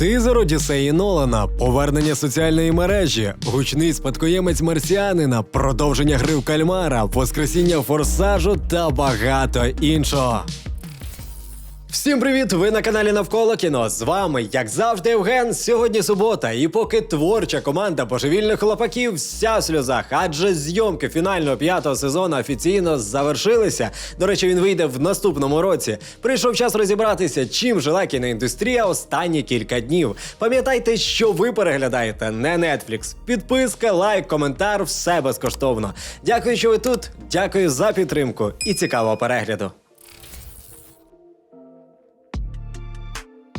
Тизер Одіссеї Нолана, повернення соціальної мережі, гучний спадкоємець марсіанина, продовження гри в кальмара, воскресіння форсажу та багато іншого. Всім привіт! Ви на каналі Навколо кіно. З вами, як завжди, Євген. Сьогодні субота, і поки творча команда божевільних хлопаків вся в сльозах, адже зйомки фінального п'ятого сезону офіційно завершилися. До речі, він вийде в наступному році. Прийшов час розібратися, чим жила кіноіндустрія останні кілька днів. Пам'ятайте, що ви переглядаєте не Netflix. Підписка, лайк, коментар все безкоштовно. Дякую, що ви тут. Дякую за підтримку і цікавого перегляду.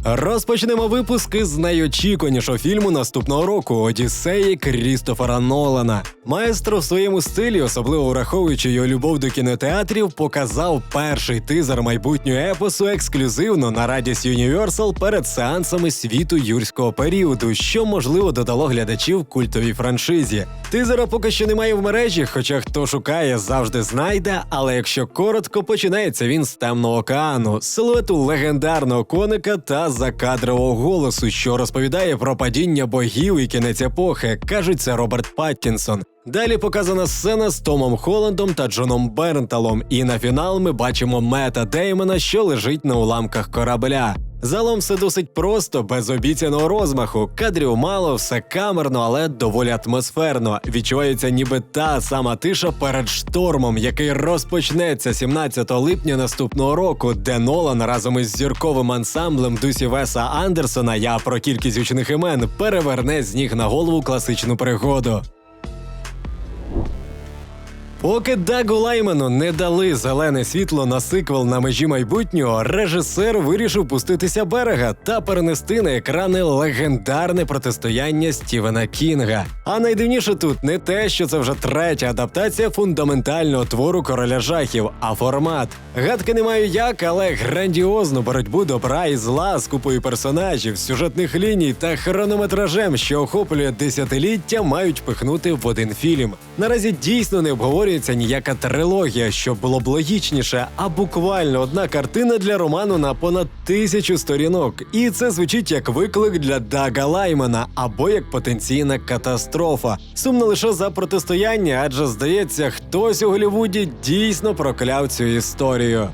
Розпочнемо випуски з найочікуванішого фільму наступного року Одіссеї Крістофера Нолана. Маестро в своєму стилі, особливо враховуючи його любов до кінотеатрів, показав перший тизер майбутнього епосу ексклюзивно на радість Universal перед сеансами світу юрського періоду, що можливо додало глядачів культовій франшизі. Тизера поки що немає в мережі, хоча хто шукає, завжди знайде. Але якщо коротко, починається він з темного океану, силуету легендарного коника та закадрового голосу, що розповідає про падіння богів і кінець епохи. кажуть, це Роберт Паттінсон. Далі показана сцена з Томом Холландом та Джоном Бернталом, і на фінал ми бачимо Мета Деймона, що лежить на уламках корабля. Залом все досить просто, без обіцяного розмаху. Кадрів мало, все камерно, але доволі атмосферно. Відчувається ніби та сама тиша перед штормом, який розпочнеться 17 липня наступного року, де Нолан разом із зірковим ансамблем Дусі Веса Андерсона, я про кількість гучних імен, переверне з ніг на голову класичну пригоду. Поки Дагу Лайману не дали зелене світло на сиквел на межі майбутнього, режисер вирішив пуститися берега та перенести на екрани легендарне протистояння Стівена Кінга. А найдивніше тут не те, що це вже третя адаптація фундаментального твору короля жахів, а формат. Гадки не маю як, але грандіозну боротьбу добра і зла з купою персонажів, сюжетних ліній та хронометражем, що охоплює десятиліття, мають пихнути в один фільм. Наразі дійсно не обговорюється ніяка трилогія, що було б логічніше, а буквально одна картина для роману на понад тисячу сторінок. І це звучить як виклик для Дага Лаймана або як потенційна катастрофа. Сумно лише за протистояння, адже здається, хтось у Голлівуді дійсно прокляв цю історію.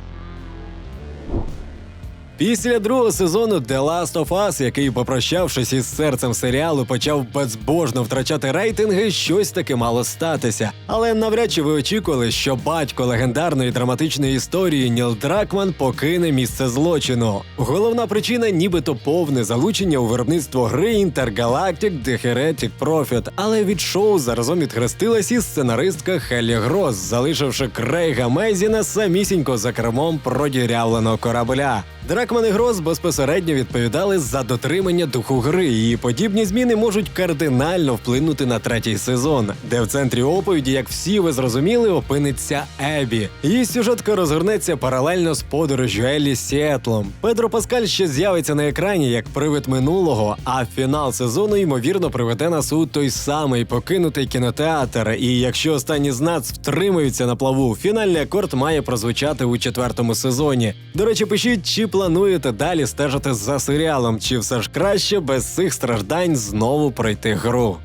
Після другого сезону The Last of Us, який, попрощавшись із серцем серіалу, почав безбожно втрачати рейтинги, щось таки мало статися. Але навряд чи ви очікували, що батько легендарної драматичної історії Ніл Дракман покине місце злочину. Головна причина, нібито повне залучення у виробництво гри Intergalactic The Heretic Prophet, але від шоу заразом відхрестилась і сценаристка Хеллі Грос, залишивши Крейга Мейзіна самісінько за кермом продірявленого корабля. Дракман і Гроз безпосередньо відповідали за дотримання духу гри, і подібні зміни можуть кардинально вплинути на третій сезон, де в центрі оповіді, як всі ви зрозуміли, опиниться Ебі. Її сюжетка розгорнеться паралельно з подорожю Еллі з Сіетлом. Педро Паскаль ще з'явиться на екрані як привид минулого, а фінал сезону ймовірно приведе нас у той самий покинутий кінотеатр. І якщо останні з нас втримаються на плаву, фінальний акорд має прозвучати у четвертому сезоні. До речі, пишіть, чи плануєте далі стежити за серіалом, чи все ж краще без цих страждань знову пройти гру.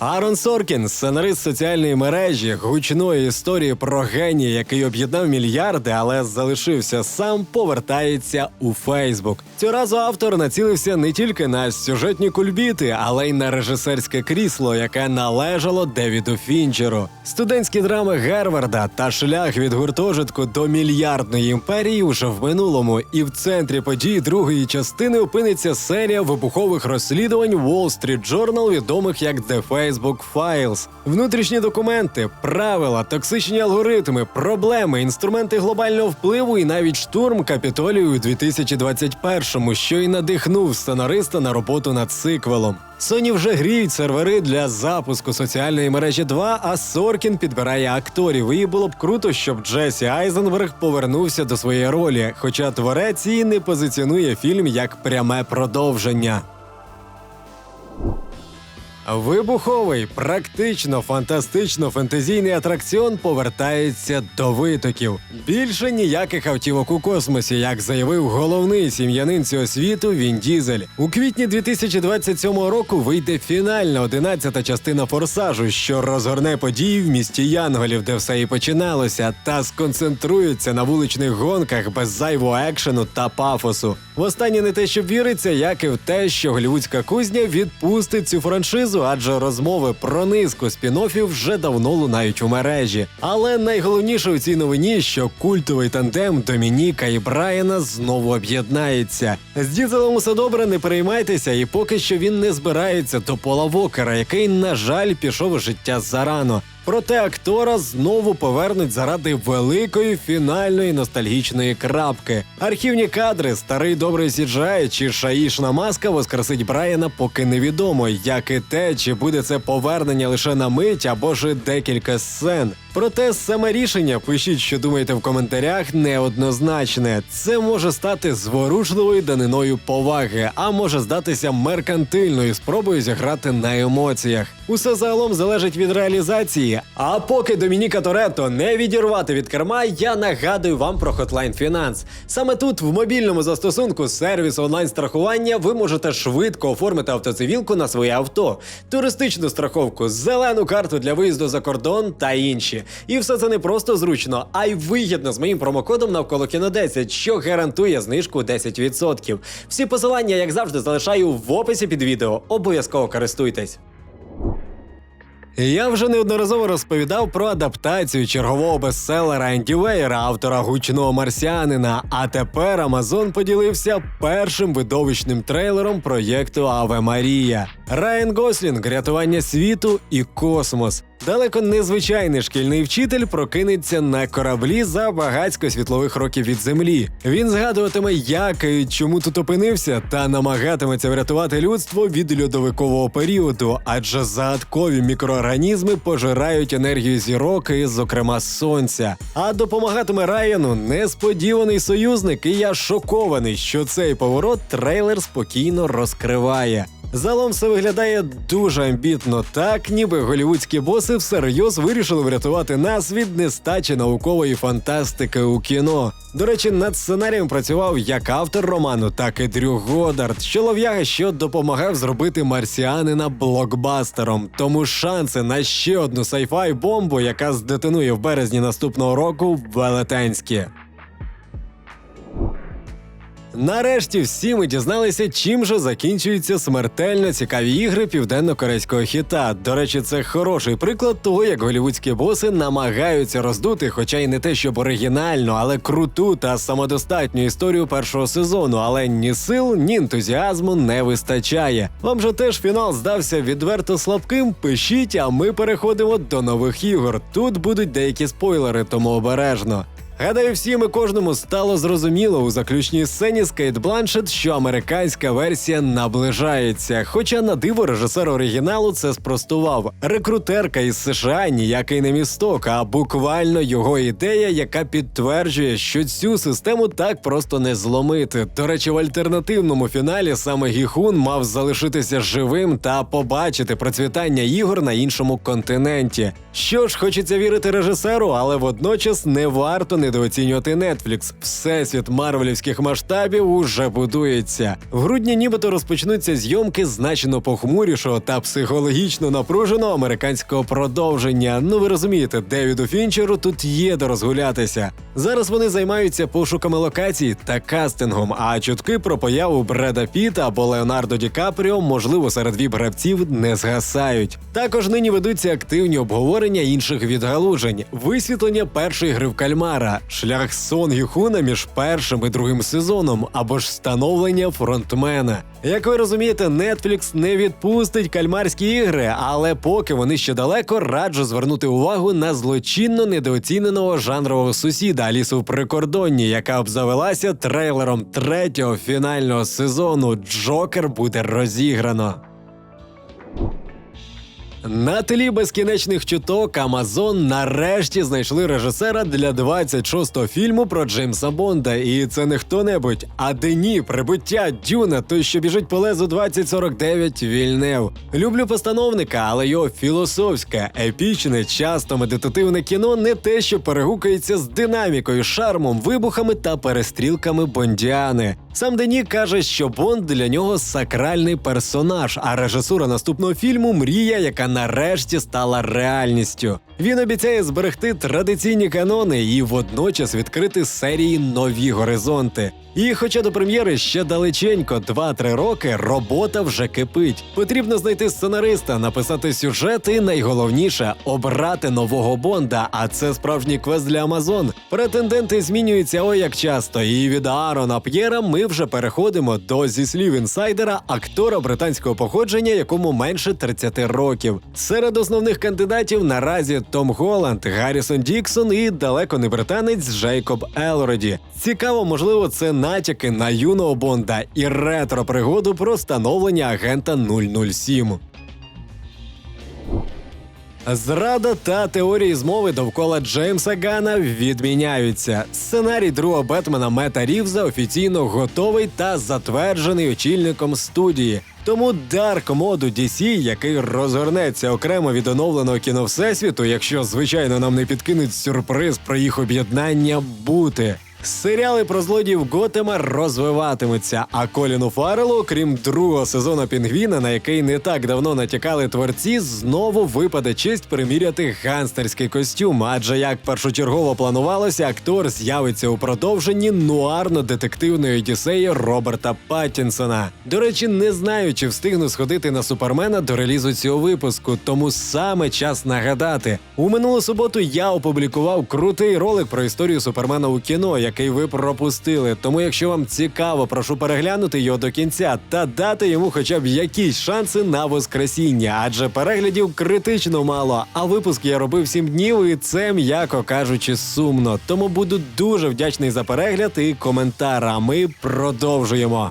Аарон Соркін, сценарист соціальної мережі, гучної історії про генія, який об'єднав мільярди, але залишився сам, повертається у Фейсбук. Цього разу автор націлився не тільки на сюжетні кульбіти, але й на режисерське крісло, яке належало Девіду Фінчеру. Студентські драми Герварда та шлях від гуртожитку до мільярдної імперії уже в минулому, і в центрі подій другої частини опиниться серія вибухових розслідувань Wall Street Journal, відомих як The Facebook Files. Внутрішні документи, правила, токсичні алгоритми, проблеми, інструменти глобального впливу і навіть штурм капітолію у 2021-му, що й надихнув сценариста на роботу над сиквелом. Sony вже гріють сервери для запуску соціальної мережі 2, а Соркін підбирає акторів. І було б круто, щоб Джесі Айзенберг повернувся до своєї ролі, хоча творець і не позиціонує фільм як пряме продовження. Вибуховий, практично фантастично фентезійний атракціон повертається до витоків. Більше ніяких автівок у космосі, як заявив головний сім'янин цього світу Він Дізель. У квітні 2027 року вийде фінальна 11-та частина форсажу, що розгорне події в місті Янголів, де все і починалося, та сконцентрується на вуличних гонках без зайвого екшену та пафосу. Востаннє не те, щоб віриться, як і в те, що голівудська кузня відпустить цю франшизу, адже розмови про низку спін-оффів вже давно лунають у мережі. Але найголовніше у цій новині, що культовий тандем Домініка і Брайана знову об'єднається. З дізелем усе добре, не переймайтеся, і поки що він не збирається до Пола Вокера, який, на жаль, пішов у життя зарано. Проте актора знову повернуть заради великої фінальної ностальгічної крапки. Архівні кадри, старий добрий сіджає чи шаїшна маска воскресить Брайана, поки невідомо, як і те, чи буде це повернення лише на мить або ж декілька сцен. Проте саме рішення пишіть, що думаєте в коментарях, неоднозначне. Це може стати зворушливою даниною поваги, а може здатися меркантильною спробою зіграти на емоціях. Усе загалом залежить від реалізації. А поки Домініка Торетто не відірвати від керма, я нагадую вам про Hotline Finance. Саме тут, в мобільному застосунку сервісу онлайн-страхування, ви можете швидко оформити автоцивілку на своє авто, туристичну страховку, зелену карту для виїзду за кордон та інші. І все це не просто зручно, а й вигідно з моїм промокодом навколо кіно 10, що гарантує знижку 10%. Всі посилання, як завжди, залишаю в описі під відео. Обов'язково користуйтесь. Я вже неодноразово розповідав про адаптацію чергового бестселера Енді Вейера, автора гучного марсіанина. А тепер Амазон поділився першим видовищним трейлером проєкту Аве Марія. Райан Гослінг, рятування світу і космос. Далеко незвичайний шкільний вчитель прокинеться на кораблі за багатько світлових років від землі. Він згадуватиме, як і чому тут опинився, та намагатиметься врятувати людство від льодовикового періоду, адже загадкові мікроорганізми пожирають енергію зірок, і, зокрема сонця. А допомагатиме Райану несподіваний союзник, і я шокований, що цей поворот трейлер спокійно розкриває. Залом все виглядає дуже амбітно, так ніби голівудські боси всерйоз вирішили врятувати нас від нестачі наукової фантастики у кіно. До речі, над сценарієм працював як автор роману, так і Дрю Годард, чолов'яга, що допомагав зробити марсіанина блокбастером. Тому шанси на ще одну сайфай бомбу, яка здетонує в березні наступного року, велетенські. Нарешті всі ми дізналися, чим же закінчуються смертельно цікаві ігри південно-корейського хіта. До речі, це хороший приклад того, як голівудські боси намагаються роздути, хоча й не те, щоб оригінальну, але круту та самодостатню історію першого сезону. Але ні сил, ні ентузіазму не вистачає. Вам же теж фінал здався відверто слабким. Пишіть, а ми переходимо до нових ігор. Тут будуть деякі спойлери, тому обережно. Гадаю, всім і кожному стало зрозуміло у заключній сцені з Бланшет, що американська версія наближається. Хоча на диво режисер оригіналу це спростував. Рекрутерка із США ніякий не місток, а буквально його ідея, яка підтверджує, що цю систему так просто не зломити. До речі, в альтернативному фіналі саме Гіхун мав залишитися живим та побачити процвітання ігор на іншому континенті. Що ж, хочеться вірити режисеру, але водночас не варто недооцінювати Netflix. Всесвіт марвелівських масштабів уже будується. В грудні нібито розпочнуться зйомки значно похмурішого та психологічно напруженого американського продовження. Ну ви розумієте, Девіду Фінчеру тут є де розгулятися. Зараз вони займаються пошуками локацій та кастингом. А чутки про появу Бреда Піта або Леонардо Ді Капріо, можливо, серед віп-гравців не згасають. Також нині ведуться активні обговорення інших відгалужень, висвітлення першої гри в кальмара, шлях Сон Гюхуна між першим і другим сезоном, або ж встановлення фронтмена. Як ви розумієте, Netflix не відпустить кальмарські ігри, але поки вони ще далеко, раджу звернути увагу на злочинно недооціненого жанрового сусіда Алісу в прикордонні, яка обзавелася трейлером третього фінального сезону. Джокер буде розіграно. На тлі безкінечних чуток Амазон нарешті знайшли режисера для 26-го фільму про Джеймса Бонда. І це не хто-небудь, а Дені, прибуття Дюна, той, що біжить по лезу 2049 Вільнев. Люблю постановника, але його філософське, епічне, часто медитативне кіно не те, що перегукається з динамікою, шармом, вибухами та перестрілками Бондіани. Сам Дені каже, що Бонд для нього сакральний персонаж, а режисура наступного фільму мрія, яка нарешті стала реальністю. Він обіцяє зберегти традиційні канони і водночас відкрити серії нові горизонти. І хоча до прем'єри ще далеченько 2-3 роки, робота вже кипить. Потрібно знайти сценариста, написати сюжет і найголовніше обрати нового Бонда. А це справжній квест для Амазон. Претенденти змінюються ой як часто. І від Аарона П'єра ми вже переходимо до зі слів інсайдера, актора британського походження, якому менше 30 років. Серед основних кандидатів наразі Том Голланд, Гаррісон Діксон і далеко не британець Джейкоб Елроді. Цікаво, можливо, це натяки на юного Бонда і ретро пригоду про становлення агента 007. Зрада та теорії змови довкола Джеймса Гана відміняються. Сценарій другого Бетмена Мета Рівза офіційно готовий та затверджений очільником студії. Тому дарк моду DC, який розгорнеться окремо від оновленого кіно Всесвіту, якщо звичайно нам не підкинуть сюрприз про їх об'єднання, бути. Серіали про злодіїв Готема розвиватимуться, а Коліну Фарелу, окрім другого сезону Пінгвіна, на який не так давно натякали творці, знову випаде честь приміряти ганстерський костюм. Адже як першочергово планувалося, актор з'явиться у продовженні нуарно-детективної одіссеї Роберта Паттінсона. До речі, не знаю, чи встигну сходити на супермена до релізу цього випуску, тому саме час нагадати. У минулу суботу я опублікував крутий ролик про історію супермена у кіно який ви пропустили. Тому, якщо вам цікаво, прошу переглянути його до кінця та дати йому хоча б якісь шанси на воскресіння, адже переглядів критично мало. А випуск я робив 7 днів, і це, м'яко кажучи, сумно. Тому буду дуже вдячний за перегляд і коментар. А ми продовжуємо.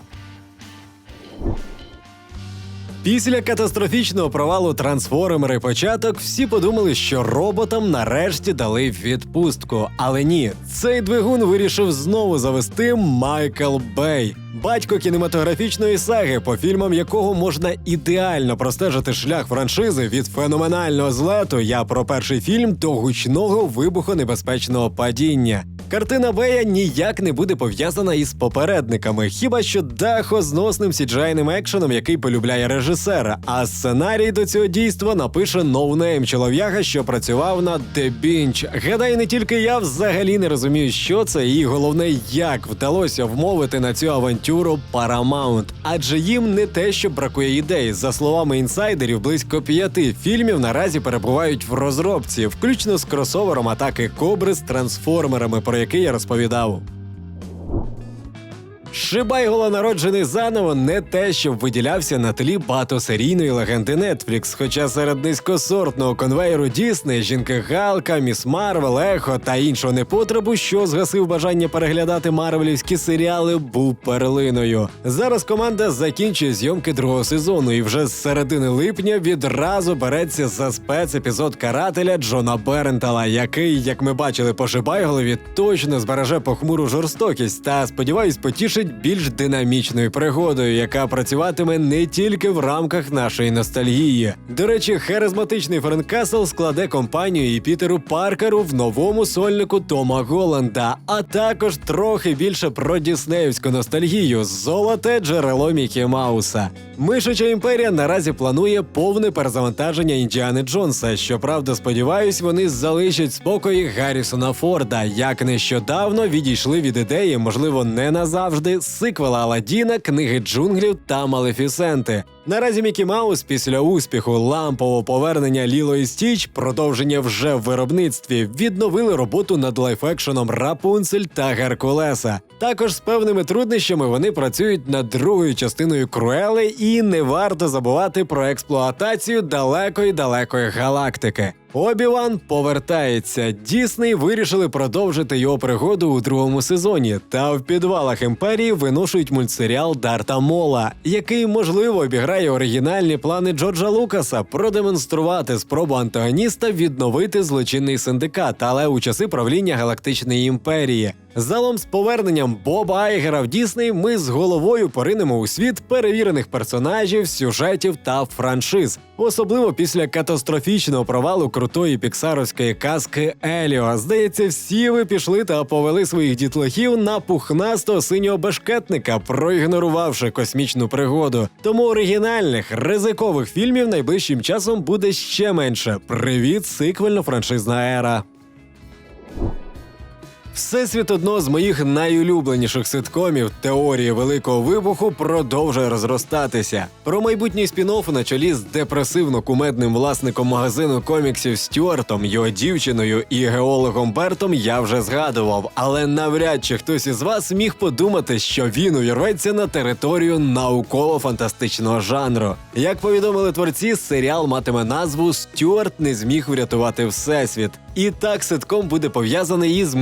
Після катастрофічного провалу трансформери початок всі подумали, що роботам нарешті дали відпустку. Але ні, цей двигун вирішив знову завести Майкл Бей. Батько кінематографічної саги, по фільмам якого можна ідеально простежити шлях франшизи від феноменального злету. Я про перший фільм до гучного вибухонебезпечного падіння. Картина Бея ніяк не буде пов'язана із попередниками, хіба що дахозносним сіджайним екшеном, який полюбляє режисер. А сценарій до цього дійства напише ноунейм чолов'яга, що працював над The Binge. Гадаю, не тільки я взагалі не розумію, що це, і головне, як вдалося вмовити на цю авантюру Paramount. Адже їм не те, що бракує ідей. За словами інсайдерів, близько п'яти фільмів наразі перебувають в розробці, включно з кросовером атаки Кобри з трансформерами, про який я розповідав. Шибайгола народжений заново не те, щоб виділявся на тлі багатосерійної легенди Netflix, хоча серед низькосортного конвейеру Дісней жінки Галка, Міс Марвел, Ехо та іншого непотребу, що згасив бажання переглядати марвелівські серіали, був перлиною. Зараз команда закінчує зйомки другого сезону, і вже з середини липня відразу береться за спецепізод карателя Джона Берентала, який, як ми бачили по Шибайголові, точно збереже похмуру жорстокість та сподіваюсь, потішить більш динамічною пригодою, яка працюватиме не тільки в рамках нашої ностальгії. До речі, харизматичний Френк Касл складе компанію і Пітеру Паркеру в новому сольнику Тома Голланда, а також трохи більше про діснеївську ностальгію золоте джерело Мікі Мауса. Мишача імперія наразі планує повне перезавантаження Індіани Джонса. Щоправда, сподіваюсь, вони залишать спокої Гаррісона Форда, як нещодавно відійшли від ідеї, можливо, не назавжди, сиквела Аладдіна, книги джунглів та Малефісенти. Наразі Мікі Маус після успіху лампового повернення Ліло і Стіч, продовження вже в виробництві, відновили роботу над лайфекшеном Рапунцель та Геркулеса. Також з певними труднощами вони працюють над другою частиною Круели, і не варто забувати про експлуатацію далекої далекої галактики. Обіван повертається. Дісней вирішили продовжити його пригоду у другому сезоні. Та в підвалах імперії виношують мультсеріал Дарта Мола, який можливо обіграє оригінальні плани Джорджа Лукаса продемонструвати спробу антагоніста відновити злочинний синдикат, але у часи правління Галактичної імперії. Залом з поверненням Боба Айгера в Дісней ми з головою поринемо у світ перевірених персонажів, сюжетів та франшиз, особливо після катастрофічного провалу крутої піксаровської казки Еліо. Здається, всі ви пішли та повели своїх дітлахів на пухнастого синього бешкетника, проігнорувавши космічну пригоду. Тому оригінальних ризикових фільмів найближчим часом буде ще менше. Привіт, сиквельно-франшизна ера. Всесвіт одного з моїх найулюбленіших ситкомів теорії великого вибуху продовжує розростатися. Про майбутній спін-офф на чолі з депресивно-кумедним власником магазину коміксів Стюартом, його дівчиною і геологом Бертом я вже згадував. Але навряд чи хтось із вас міг подумати, що він увірветься на територію науково-фантастичного жанру. Як повідомили творці, серіал матиме назву Стюарт не зміг врятувати всесвіт. І так ситком буде пов'язаний із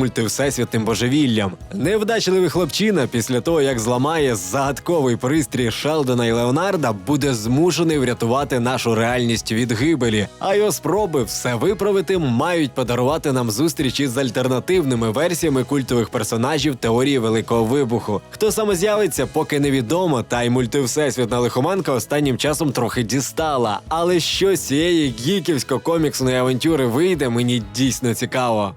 мультивсесвітним божевіллям. Невдачливий хлопчина після того, як зламає загадковий пристрій Шелдона і Леонарда, буде змушений врятувати нашу реальність від гибелі. А його спроби все виправити мають подарувати нам зустрічі з альтернативними версіями культових персонажів теорії великого вибуху. Хто саме з'явиться, поки невідомо, та й мультивсесвітна лихоманка останнім часом трохи дістала. Але що з цієї гіківсько-коміксної авантюри вийде, мені дійсно цікаво.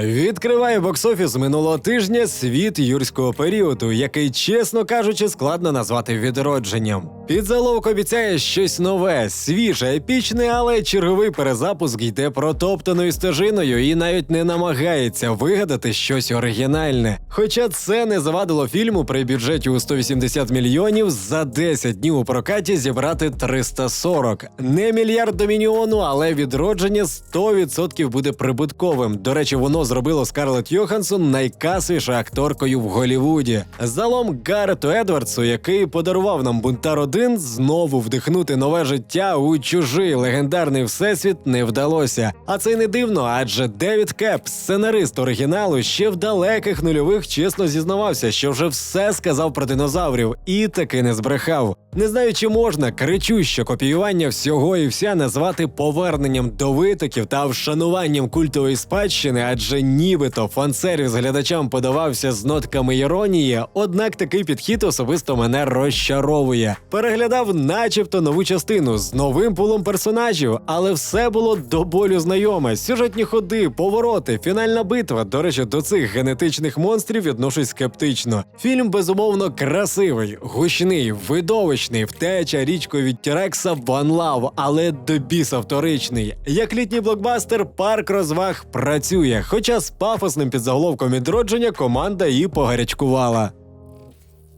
Відкриває бокс-офіс минулого тижня світ юрського періоду, який, чесно кажучи, складно назвати відродженням. Підзаловок обіцяє щось нове, свіже, епічне, але черговий перезапуск йде протоптаною стежиною і навіть не намагається вигадати щось оригінальне. Хоча це не завадило фільму при бюджеті у 180 мільйонів за 10 днів у прокаті зібрати 340. Не мільярд до мініону, але відродження 100% буде прибутковим. До речі, воно зробило Скарлетт Йоханссон найкасовішою акторкою в Голівуді. Залом Гаррету Едвардсу, який подарував нам бунтар 1, знову вдихнути нове життя у чужий легендарний всесвіт не вдалося. А це й не дивно, адже Девід Кеп, сценарист оригіналу, ще в далеких нульових чесно зізнавався, що вже все сказав про динозаврів, і таки не збрехав. Не знаю, чи можна кричуще копіювання всього і вся назвати поверненням до витоків та вшануванням культової спадщини, адже нібито фансервіс глядачам подавався з нотками іронії, однак такий підхід особисто мене розчаровує. Переглядав, начебто, нову частину з новим пулом персонажів, але все було до болю знайоме. Сюжетні ходи, повороти, фінальна битва. До речі, до цих генетичних монстрів відношусь скептично. Фільм безумовно красивий, гучний, видовищний, втеча річкою від Тірекса One Love, але до біса вторичний. Як літній блокбастер, парк розваг працює, хоча з пафосним підзаголовком відродження команда і погарячкувала.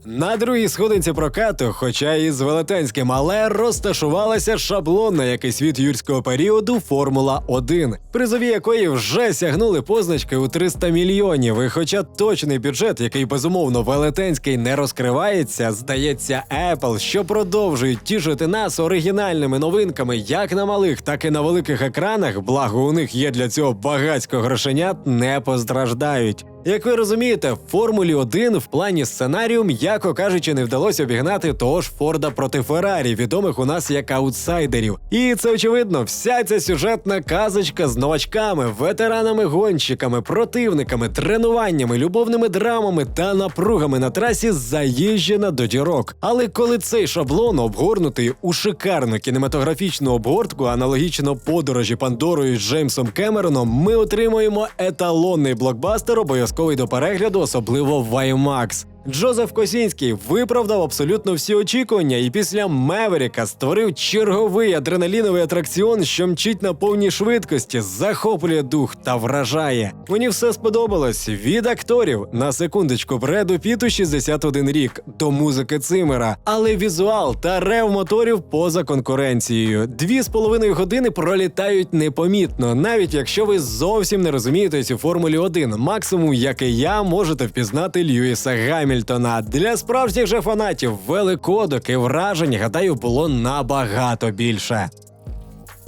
На другій сходинці прокату, хоча і з велетенським, але розташувалася шаблонна якийсь світ юрського періоду Формула 1, призові якої вже сягнули позначки у 300 мільйонів. І хоча точний бюджет, який безумовно велетенський, не розкривається, здається, Apple, що продовжують тішити нас оригінальними новинками як на малих, так і на великих екранах, благо у них є для цього багатько грошенят, не постраждають. Як ви розумієте, в Формулі 1 в плані сценарію, м'яко кажучи, не вдалося обігнати того ж Форда проти Феррарі, відомих у нас як аутсайдерів. І це очевидно, вся ця сюжетна казочка з новачками, ветеранами, гонщиками, противниками, тренуваннями, любовними драмами та напругами на трасі заїжджена до дірок. Але коли цей шаблон обгорнутий у шикарну кінематографічну обгортку, аналогічно подорожі Пандорою з Джеймсом Кемероном, ми отримуємо еталонний блокбастер обов'язково обов'язковий до перегляду, особливо в IMAX. Джозеф Косінський виправдав абсолютно всі очікування і після Меверіка створив черговий адреналіновий атракціон, що мчить на повній швидкості, захоплює дух та вражає. Мені все сподобалось від акторів на секундочку Бреду Піту 61 рік до музики Цимера, але візуал та рев моторів поза конкуренцією. Дві з половиною години пролітають непомітно, навіть якщо ви зовсім не розумієте цю формулі 1. Максимум, як і я, можете впізнати Льюіса Гамі. Гемільтона. Для справжніх же фанатів великодок і вражень, гадаю, було набагато більше.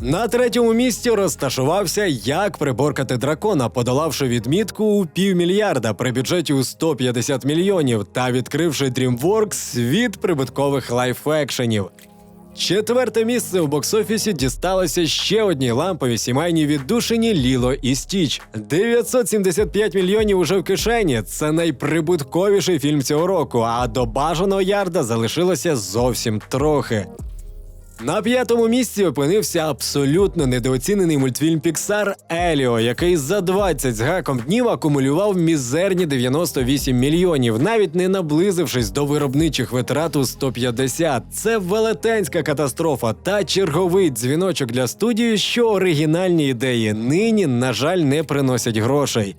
На третьому місці розташувався як приборкати дракона, подолавши відмітку у півмільярда при бюджеті у 150 мільйонів та відкривши DreamWorks світ прибуткових лайф-екшенів. Четверте місце у боксофісі дісталося ще одній ламповій сімейній віддушині Ліло і Стіч. 975 мільйонів уже в кишені. Це найприбутковіший фільм цього року. А до бажаного ярда залишилося зовсім трохи. На п'ятому місці опинився абсолютно недооцінений мультфільм Pixar Еліо, який за 20 з гаком днів акумулював мізерні 98 мільйонів, навіть не наблизившись до виробничих витрат у 150. Це велетенська катастрофа та черговий дзвіночок для студії, що оригінальні ідеї нині, на жаль, не приносять грошей.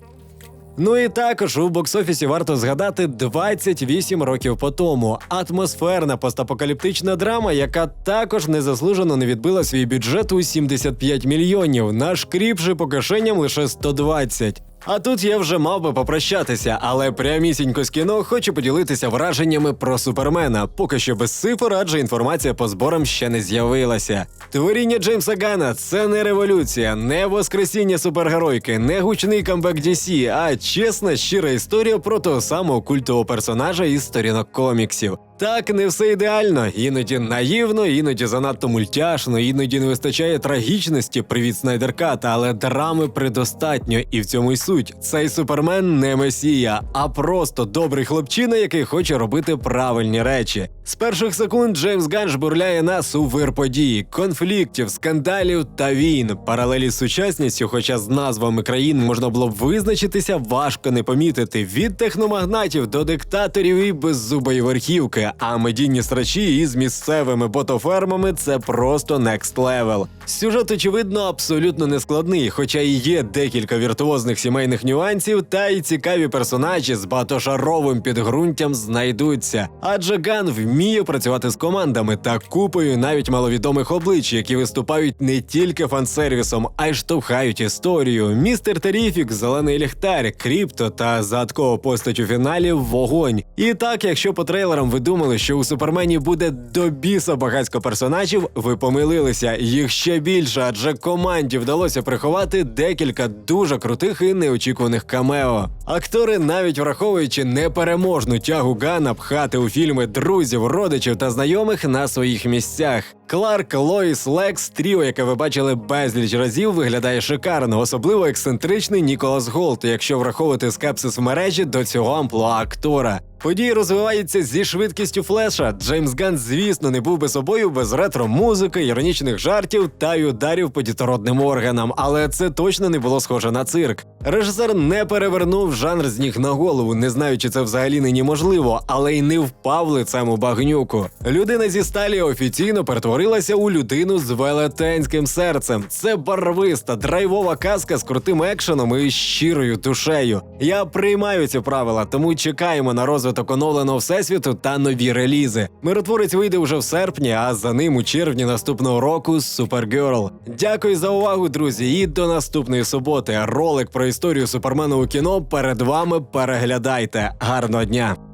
Ну і також у боксофісі варто згадати 28 років по тому. Атмосферна постапокаліптична драма, яка також незаслужено не відбила свій бюджет у 75 мільйонів, нашкріпши по кишеням лише 120. А тут я вже мав би попрощатися, але прямісінько з кіно хочу поділитися враженнями про супермена. Поки що без цифр, адже інформація по зборам ще не з'явилася. Творіння Джеймса Гана це не революція, не воскресіння супергеройки, не гучний камбек DC, а чесна, щира історія про того самого культового персонажа із сторінок коміксів. Так, не все ідеально, іноді наївно, іноді занадто мультяшно, іноді не вистачає трагічності. Привіт, Снайдер-Кат, але драми предостатньо, і в цьому й суть. Цей супермен не месія, а просто добрий хлопчина, який хоче робити правильні речі. З перших секунд Джеймс Ган жбурляє нас у вир події, конфліктів, скандалів та війн. Паралелі з сучасністю, хоча з назвами країн можна було б визначитися, важко не помітити від техномагнатів до диктаторів і беззубої верхівки. А медійні срачі із місцевими ботофермами це просто next level. Сюжет, очевидно, абсолютно нескладний, хоча і є декілька віртуозних сімейних нюансів, та й цікаві персонажі з багатошаровим підґрунтям знайдуться. Адже Ган вміє працювати з командами та купою навіть маловідомих облич, які виступають не тільки фансервісом, а й штовхають історію. Містер Теріфік, зелений ліхтар, кріпто та задкова постать у фіналі вогонь. І так, якщо по трейлерам ви думали, що у супермені буде до біса багатько персонажів, ви помилилися. Їх ще більше, адже команді вдалося приховати декілька дуже крутих і неочікуваних камео. Актори, навіть враховуючи непереможну тягу Гана пхати у фільми друзів, родичів та знайомих на своїх місцях. Кларк, Лоїс, Лекс, тріо, яке ви бачили безліч разів, виглядає шикарно, особливо ексцентричний Ніколас Голт, якщо враховувати скепсис в мережі до цього амплуа актора. Події розвиваються зі швидкістю флеша. Джеймс Ган, звісно, не був би собою без ретро-музики, іронічних жартів та й ударів по дітородним органам, але це точно не було схоже на цирк. Режисер не перевернув жанр з ніг на голову, не знаю, чи це взагалі нині можливо, але й не впав лицем у багнюку. Людина зі сталі офіційно перетворилася у людину з велетенським серцем. Це барвиста, драйвова казка з крутим екшеном і щирою душею. Я приймаю ці правила, тому чекаємо на розвиток оновленого всесвіту та нові релізи. Миротворець вийде уже в серпні, а за ним у червні наступного року Супергерл. Дякую за увагу, друзі, і до наступної суботи. Ролик про історію супермена у кіно перед вами переглядайте. Гарного дня!